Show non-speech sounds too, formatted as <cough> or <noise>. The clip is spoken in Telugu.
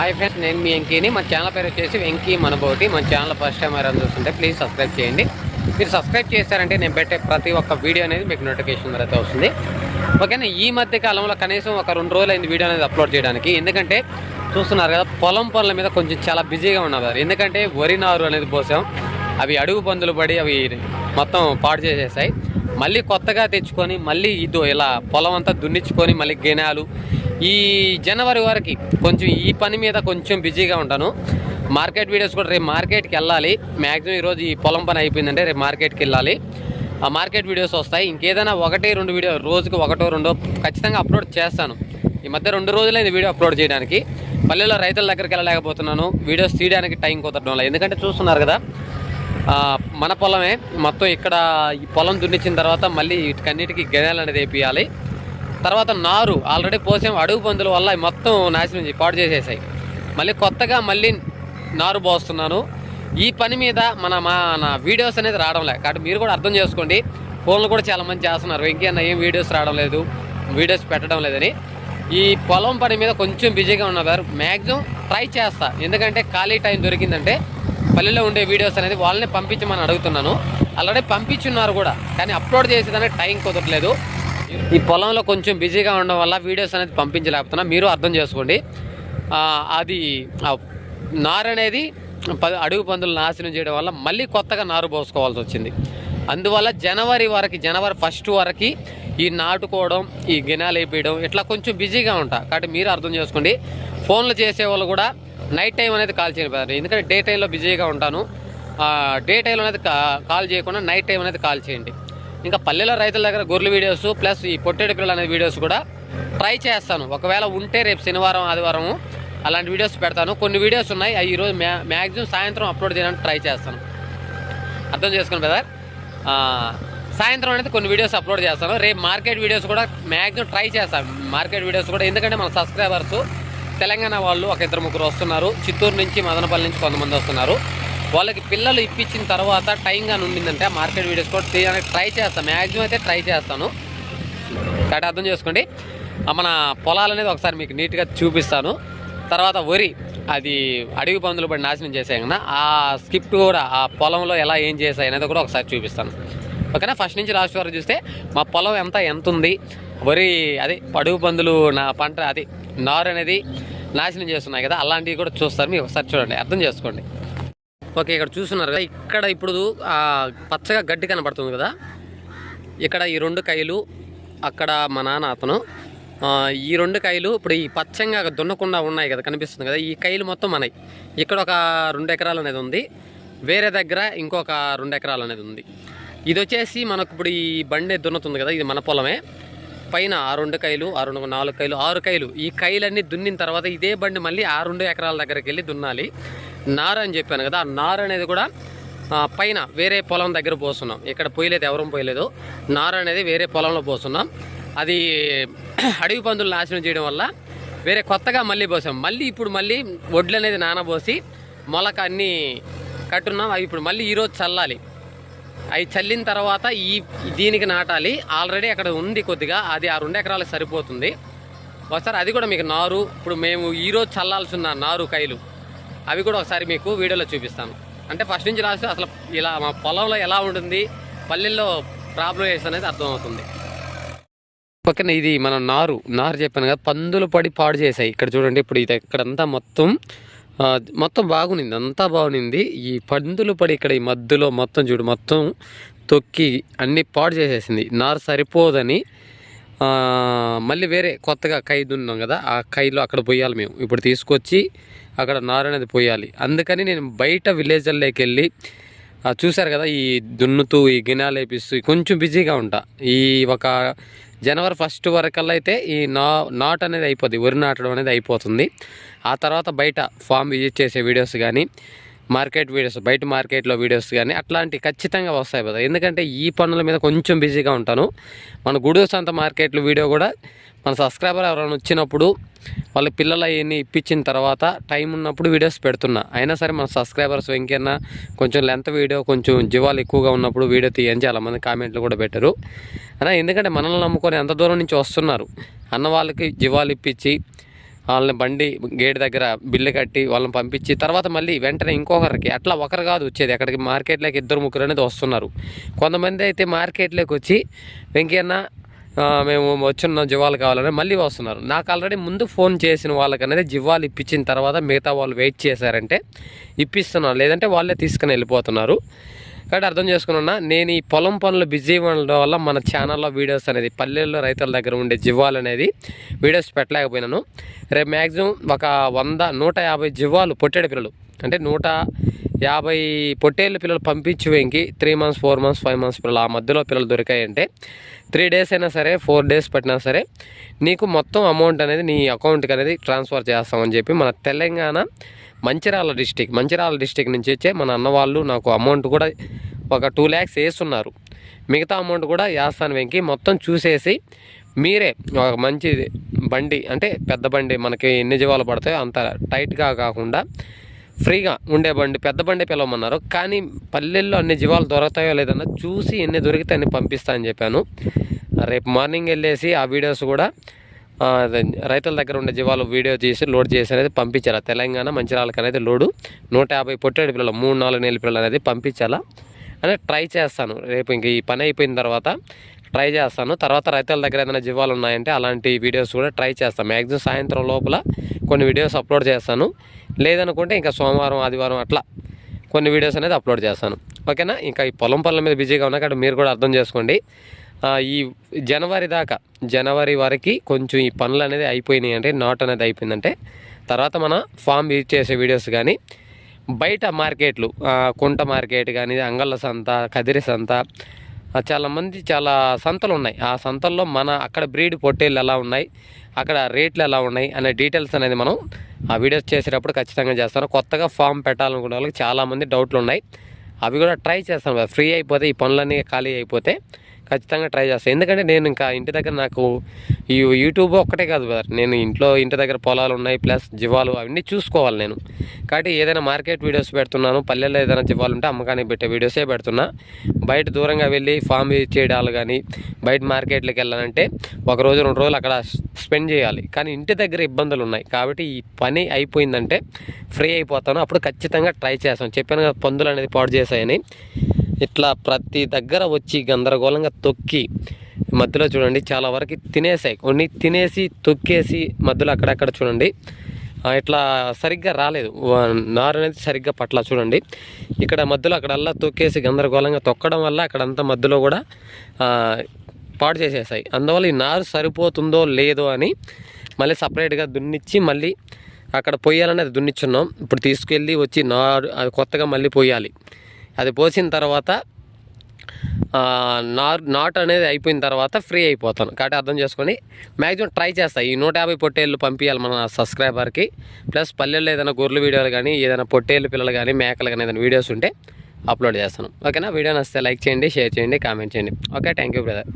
హాయ్ ఫ్రెండ్స్ నేను మీ వెంకీని. మన ఛానల్ పేరు వచ్చేసి వెంకీ మనబోటి. మన ఛానల్ ఫస్ట్ టైం ఎవరైనా చూస్తుంటే ప్లీజ్ సబ్స్క్రైబ్ చేయండి. మీరు సబ్స్క్రైబ్ చేశారంటే నేను పెట్టే ప్రతి ఒక్క వీడియో అనేది మీకు నోటిఫికేషన్ అయితే వస్తుంది. ఓకేనా ఈ మధ్య కాలంలో కనీసం ఒక రెండు రోజులు అయింది వీడియో అనేది అప్లోడ్ చేయడానికి. ఎందుకంటే చూస్తున్నారు కదా పొలం పనుల మీద కొంచెం చాలా బిజీగా ఉన్నారు ఎందుకంటే వరి నారు అనేది పోసాం. అవి అడుగు పందులు పడి అవి మొత్తం పాడు చేసేసాయి. మళ్ళీ కొత్తగా తెచ్చుకొని మళ్ళీ ఇదో ఇలా పొలం అంతా దున్నించుకొని మళ్ళీ గెనాలు ఈ జనవరి వరకు కొంచెం ఈ పని మీద కొంచెం బిజీగా ఉంటాను. మార్కెట్ వీడియోస్ కూడా రేపు మార్కెట్కి వెళ్ళాలి. మ్యాక్సిమం ఈరోజు ఈ పొలం పని అయిపోయిందంటే రేపు మార్కెట్కి వెళ్ళాలి. ఆ మార్కెట్ వీడియోస్ వస్తాయి. ఇంకేదైనా ఒకటి రెండు వీడియో రోజుకి ఒకటో రెండో ఖచ్చితంగా అప్లోడ్ చేస్తాను. ఈ మధ్య రెండు రోజులైంది వీడియో అప్లోడ్ చేయడానికి. పల్లెల్లో రైతుల దగ్గరికి వెళ్ళలేకపోతున్నాను. వీడియోస్ తీయడానికి టైం కుదరడం లేదు. ఎందుకంటే చూస్తున్నారు కదా మన పొలమే. మొత్తం ఇక్కడ ఈ పొలం దున్నించిన తర్వాత మళ్ళీ వీటికన్నిటికీ గెనాలు అనేది వేపియాలి. తర్వాత నారు ఆల్రెడీ పోసాం అడుగు పందుల వల్ల మొత్తం నాశనం చేసి పాడు చేసేసాయి. మళ్ళీ కొత్తగా మళ్ళీ నారు పోస్తున్నాను. ఈ పని మీద మన మన వీడియోస్ అనేది రావడం లేదు కాబట్టి మీరు కూడా అర్థం చేసుకోండి. ఫోన్లు కూడా చాలా మంది చేస్తున్నారు. ఇంకేనా ఏం వీడియోస్ రావడం లేదు వీడియోస్ పెట్టడం లేదని. ఈ పొలం పని మీద కొంచెం బిజీగా ఉన్నారు మ్యాక్సిమం ట్రై చేస్తా. ఎందుకంటే ఖాళీ టైం దొరికిందంటే పల్లెలో ఉండే వీడియోస్ అనేది వాళ్ళని పంపించమని అడుగుతున్నాను. ఆల్రెడీ పంపించున్నారు కూడా కానీ అప్లోడ్ చేసేదానికి టైం కుదరట్లేదు. ఈ పొలంలో కొంచెం బిజీగా ఉండడం వల్ల వీడియోస్ అనేది పంపించలేకపోతున్నా. మీరు అర్థం చేసుకోండి. అది నారు అనేది ప- అడుగు పందులు నాశనం చేయడం వల్ల మళ్ళీ కొత్తగా నారు పోసుకోవాల్సి వచ్చింది. అందువల్ల జనవరి వరకు జనవరి ఫస్ట్ వరకు ఈ నాటుకోవడం ఈ గినాలు వేయడం ఇట్లా కొంచెం బిజీగా ఉంటా. కాబట్టి మీరు అర్థం చేసుకోండి. ఫోన్లు చేసే వాళ్ళు కూడా నైట్ టైం అనేది కాల్ చేయండి ఎందుకంటే డే టైంలో బిజీగా ఉంటాను. డే టైంలో అనేది కాల్ చేయకుండా నైట్ టైం అనేది కాల్ చేయండి. ఇంకా పల్లెల రైతుల దగ్గర గొర్రెల వీడియోస్ ప్లస్ ఈ పొట్టేడు పిల్లలు అనే వీడియోస్ కూడా ట్రై చేస్తాను. ఒకవేళ ఉంటే రేపు శనివారం ఆదివారం అలాంటి వీడియోస్ పెడతాను. కొన్ని వీడియోస్ ఉన్నాయి. అవి ఈరోజు మ్యా మ్యాక్సిమం సాయంత్రం అప్లోడ్ చేయడానికి ట్రై చేస్తాను. అర్థం చేసుకోండి బ్రదర్ సాయంత్రం అనేది కొన్ని వీడియోస్ అప్లోడ్ చేస్తాను. రేపు మార్కెట్ వీడియోస్ కూడా మ్యాక్సిమం ట్రై చేస్తాను. మార్కెట్ వీడియోస్ కూడా ఎందుకంటే మన సబ్స్క్రైబర్స్ తెలంగాణ వాళ్ళు ఒక ఇద్దరు ముగ్గురు వస్తున్నారు. చిత్తూరు నుంచి మదనపల్లి నుంచి కొంతమంది వస్తున్నారు. వాళ్ళకి పిల్లలు ఇప్పించిన తర్వాత టైంగా ఉండిందంటే మార్కెట్ వీడియోస్ కూడా తీయడానికి ట్రై చేస్తాను. మ్యాక్సిమం అయితే ట్రై చేస్తాను. కాబట్టి అర్థం చేసుకోండి. మన పొలాలు అనేది ఒకసారి మీకు నీట్గా చూపిస్తాను. తర్వాత వరి అది అడవి పందులు పడి నాశనం చేసాయి కదా ఆ స్కిప్ట్ కూడా ఆ పొలంలో ఎలా ఏం చేసాయి అనేది కూడా ఒకసారి చూపిస్తాను. ఓకేనా ఫస్ట్ నుంచి లాస్ట్ వరకు చూస్తే మా పొలం ఎంత ఎంత ఉంది? వరి అది అడుగు పందులు నా పంట అది నారు అనేది నాశనం చేస్తున్నాయి కదా అలాంటివి కూడా చూస్తారు. మీరు ఒకసారి చూడండి. అర్థం చేసుకోండి. ఓకే ఇక్కడ చూస్తున్నారు కదా. ఇక్కడ ఇప్పుడు పచ్చగా గడ్డి కనబడుతుంది కదా. ఇక్కడ ఈ రెండు కాయలు అక్కడ మా నాన్న అతను. ఈ రెండు కాయలు ఇప్పుడు ఈ పచ్చంగా దున్నకుండా ఉన్నాయి కదా కనిపిస్తుంది కదా. ఈ కాయలు మొత్తం మనవి ఇక్కడ ఒక రెండు ఎకరాలు అనేది ఉంది. వేరే దగ్గర ఇంకొక రెండు ఎకరాలు అనేది ఉంది. ఇది వచ్చేసి మనకు ఇప్పుడు ఈ బండి దున్నుతుంది కదా ఇది మన పొలమే. పైన ఆ రెండు కాయలు ఆ రెండు నాలుగు కాయలు ఆరు కాయలు. ఈ కాయలన్నీ దున్నిన తర్వాత ఇదే బండి మళ్ళీ ఆ రెండు ఎకరాల దగ్గరికి వెళ్ళి దున్నాలి. నారు అని చెప్పాను కదా ఆ నారు అనేది కూడా పైన వేరే పొలం దగ్గర పోస్తున్నాం. ఇక్కడ పోయలేదు ఎవరూ పోయలేదు. నారు అనేది వేరే పొలంలో పోస్తున్నాం. అది <clears throat> అడవి పందులు నాశనం చేయడం వల్ల వేరే కొత్తగా మళ్ళీ పోసాం. మళ్ళీ ఇప్పుడు మళ్ళీ వడ్లు అనేది నానబోసి మొలక అన్నీ కట్టున్నాం. అవి ఇప్పుడు మళ్ళీ ఈరోజు చల్లాలి. అవి చల్లిన తర్వాత ఈ దీనికి నాటాలి. ఆల్రెడీ అక్కడ ఉంది కొద్దిగా అది ఆ రెండు ఎకరాలకు సరిపోతుంది. ఒకసారి అది కూడా మీకు నారు ఇప్పుడు మేము ఈరోజు చల్లాల్సిన నారు కాయలు. అవి కూడా ఒకసారి మీకు వీడియోలో చూపిస్తాను. అంటే ఫస్ట్ నుంచి లాస్ట్ అసలు ఇలా మా పొలంలో ఎలా ఉంటుంది పల్లెల్లో ప్రాబ్లం వేసి అనేది అర్థమవుతుంది. పక్కన ఇది మన నారు నారు చెప్పాను కదా పందులు పడి పాడు చేశాయి. ఇక్కడ చూడండి ఇప్పుడు ఇది ఇక్కడంతా మొత్తం మొత్తం బాగునింది అంతా బాగునింది. ఈ పందులు పడి ఇక్కడ ఈ మధ్యలో మొత్తం చూడు మొత్తం తొక్కి అన్ని పాడు చేసేసింది. నారు సరిపోదని మళ్ళీ వేరే కొత్తగా కై దున్నాం కదా ఆ కైలో అక్కడ పోయాలి మేము. ఇప్పుడు తీసుకొచ్చి అక్కడ నారు అనేది పోయాలి. అందుకని నేను బయట విలేజ్లోకి వెళ్ళి చూశారు కదా ఈ దున్నుతూ ఈ గినాలు వేపిస్తూ కొంచెం బిజీగా ఉంటా. ఈ ఒక జనవరి ఫస్ట్ వరకల్లా అయితే ఈ నా నాట్ అనేది అయిపోద్ది వరి నాటడం అనేది అయిపోతుంది. ఆ తర్వాత బయట ఫామ్ విజిట్ చేసే వీడియోస్ కానీ మార్కెట్ వీడియోస్ బయట మార్కెట్లో వీడియోస్ కానీ అట్లాంటివి ఖచ్చితంగా వస్తాయి కదా ఎందుకంటే ఈ పనుల మీద కొంచెం బిజీగా ఉంటాను. మన గుడు సంత మార్కెట్లో వీడియో కూడా మన సబ్స్క్రైబర్ ఎవరైనా వచ్చినప్పుడు వాళ్ళ పిల్లలు అవన్నీ ఇప్పించిన తర్వాత టైం ఉన్నప్పుడు వీడియోస్ పెడుతున్నా. అయినా సరే మన సబ్స్క్రైబర్స్ ఇంకైనా కొంచెం లెంత్ వీడియో కొంచెం జీవాలు ఎక్కువగా ఉన్నప్పుడు వీడియో తీయని చాలామంది కామెంట్లు కూడా పెట్టరు. అలా ఎందుకంటే మనల్ని నమ్ముకొని ఎంత దూరం నుంచి వస్తున్నారు? అన్న వాళ్ళకి జీవాలు ఇప్పించి వాళ్ళని బండి గేట్ దగ్గర బిల్లు కట్టి వాళ్ళని పంపించి తర్వాత మళ్ళీ వెంటనే ఇంకొకరికి అట్లా ఒకరు కాదు వచ్చేది. అక్కడికి మార్కెట్లోకి ఇద్దరు ముగ్గురు అనేది వస్తున్నారు. కొంతమంది అయితే మార్కెట్లోకి వచ్చి వెంకయ్యన్న మేము వచ్చిన జివాలు కావాలని మళ్ళీ వస్తున్నారు. నాకు ఆల్రెడీ ముందు ఫోన్ చేసిన వాళ్ళకి అనేది జివాలు ఇప్పించిన తర్వాత మిగతా వాళ్ళు వెయిట్ చేశారంటే ఇప్పిస్తున్నారు. లేదంటే వాళ్ళే తీసుకుని వెళ్ళిపోతున్నారు. కాబట్టి అర్థం చేసుకున్నా నేను ఈ పొలం పనులు బిజీ ఉండడం వల్ల మన ఛానల్లో వీడియోస్ అనేది పల్లెల్లో రైతుల దగ్గర ఉండే జివ్వాలు అనేది వీడియోస్ పెట్టలేకపోయినాను. రేపు మ్యాక్సిమం ఒక వంద నూట యాభై జివ్వాలు పొట్టేడు పిల్లలు. అంటే నూట యాభై పొట్టేళ్ళ పిల్లలు పంపించి Venky three months four months five months పిల్లలు ఆ మధ్యలో పిల్లలు దొరికాయంటే త్రీ డేస్ అయినా సరే ఫోర్ డేస్ పట్టినా సరే నీకు మొత్తం అమౌంట్ అనేది నీ అకౌంట్కి అనేది ట్రాన్స్ఫర్ చేస్తామని చెప్పి మన తెలంగాణ మంచిర్యాల డిస్టిక్ మంచిర్యాల డిస్టిక్ నుంచి వచ్చే మన అన్న వాళ్ళు నాకు అమౌంట్ కూడా ఒక టూ ల్యాక్స్ వేస్తున్నారు. మిగతా అమౌంట్ కూడా వేస్తాను వెంకి మొత్తం చూసేసి మీరే ఒక మంచి బండి అంటే పెద్ద బండి మనకి ఎన్ని జీవాలు పడతాయో అంత టైట్గా కాకుండా ఫ్రీగా ఉండే బండి పెద్ద బండి పిలవమన్నారు. కానీ పల్లెల్లో అన్ని జీవాలు దొరుకుతాయో లేదన్నా చూసి ఎన్ని దొరికితే అన్ని పంపిస్తా అని చెప్పాను. రేపు మార్నింగ్ వెళ్ళేసి ఆ వీడియోస్ కూడా రైతుల దగ్గర ఉండే జీవాలు వీడియో చేసి లోడ్ చేసి అనేది పంపించాలా? తెలంగాణ మంచిరాలకు అనేది లోడు. నూట యాభై పొట్టేడు పిల్లలు మూడు నాలుగు నెలల పిల్లలు అనేది పంపించాలా? అని ట్రై చేస్తాను. రేపు ఇంక ఈ పని అయిపోయిన తర్వాత ట్రై చేస్తాను. తర్వాత రైతుల దగ్గర ఏదైనా జీవాలు ఉన్నాయంటే అలాంటి వీడియోస్ కూడా ట్రై చేస్తాను. మ్యాక్సిమం సాయంత్రం లోపల కొన్ని వీడియోస్ అప్లోడ్ చేస్తాను. లేదనుకుంటే ఇంకా సోమవారం ఆదివారం అట్లా కొన్ని వీడియోస్ అనేది అప్లోడ్ చేస్తాను. ఓకేనా? ఇంకా ఈ పొలం పనుల మీద బిజీగా ఉన్నా కాబట్టి మీరు కూడా అర్థం చేసుకోండి. ఈ జనవరి దాకా జనవరి వరకు కొంచెం ఈ పనులు అనేది అయిపోయినాయి అంటే నాట్ అనేది అయిపోయిందంటే తర్వాత మన ఫామ్ యూజ్ చేసే వీడియోస్ కానీ బయట మార్కెట్లు కుంట మార్కెట్ కానీ అంగళ్ళ సంత కదిరి సంత చాలామంది చాలా చాలా సంతలు ఉన్నాయి. ఆ సంతల్లో మన అక్కడ బ్రీడ్ పొట్టేళ్ళు ఎలా ఉన్నాయి అక్కడ రేట్లు ఎలా ఉన్నాయి అనే డీటెయిల్స్ అనేది మనం ఆ వీడియోస్ చేసేటప్పుడు ఖచ్చితంగా చేస్తాను. కొత్తగా ఫామ్ పెట్టాలనుకునే వాళ్ళకి చాలామంది డౌట్లు ఉన్నాయి. అవి కూడా ట్రై చేస్తాను. ఫ్రీ అయిపోతే ఈ పనులన్నీ ఖాళీ అయిపోతే ఖచ్చితంగా ట్రై చేస్తాను ఎందుకంటే నేను ఇంకా ఇంటి దగ్గర నాకు ఈ యూట్యూబ్ ఒక్కటే కాదు బ్రదర్. నేను ఇంట్లో ఇంటి దగ్గర పొలాలు ఉన్నాయి ప్లస్ జీవాలు అవన్నీ చూసుకోవాలి నేను. కాబట్టి ఏదైనా మార్కెట్ వీడియోస్ పెడుతున్నాను పల్లెల్లో ఏదైనా జీవాలు ఉంటే అమ్మకానికి పెట్టే వీడియోసే పెడుతున్నా. బయట దూరంగా వెళ్ళి ఫామ్ చేయడాలు కానీ బయట మార్కెట్లకు వెళ్ళాలంటే ఒక రోజు రెండు రోజులు అక్కడ స్పెండ్ చేయాలి. కానీ ఇంటి దగ్గర ఇబ్బందులు ఉన్నాయి. కాబట్టి ఈ పని అయిపోయిందంటే ఫ్రీ అయిపోతాను. అప్పుడు ఖచ్చితంగా ట్రై చేస్తాను. చెప్పాను కదా పందులు అనేది పాడు చేశాయని. ఇట్లా ప్రతి దగ్గర వచ్చి గందరగోళంగా తొక్కి మధ్యలో చూడండి చాలా వరకు తినేసాయి. కొన్ని తినేసి తొక్కేసి మధ్యలో అక్కడక్కడ చూడండి. ఇట్లా సరిగ్గా రాలేదు. నారు అనేది సరిగ్గా పట్ల చూడండి. ఇక్కడ మధ్యలో అక్కడల్లా తొక్కేసి గందరగోళంగా తొక్కడం వల్ల అక్కడంతా మధ్యలో కూడా పాడు చేసేసాయి. అందువల్ల ఈ నారు సరిపోతుందో లేదో అని మళ్ళీ సపరేట్గా దున్నిచ్చి మళ్ళీ అక్కడ పొయ్యాలని దున్నిచ్చున్నాం. ఇప్పుడు తీసుకెళ్ళి వచ్చి నారు అది కొత్తగా మళ్ళీ పోయాలి అది పోసిన తర్వాత నార్ నాట్ అనేది అయిపోయిన తర్వాత ఫ్రీ అయిపోతాను. కాబట్టి అర్థం చేసుకొని మ్యాక్సిమం ట్రై చేస్తా. ఈ నూట యాభై పొట్టేళ్ళు పంపించాలి మన సబ్స్క్రైబర్కి. ప్లస్ పల్లెల్లో ఏదైనా గొర్రెల వీడియోలు కానీ ఏదైనా పొట్టేళ్ళు పిల్లలు కానీ మేకలు కానీ ఏదైనా వీడియోస్ ఉంటే అప్లోడ్ చేస్తాను. ఓకేనా? వీడియో నచ్చితే లైక్ చేయండి షేర్ చేయండి కామెంట్ చేయండి. Okay thank you brother.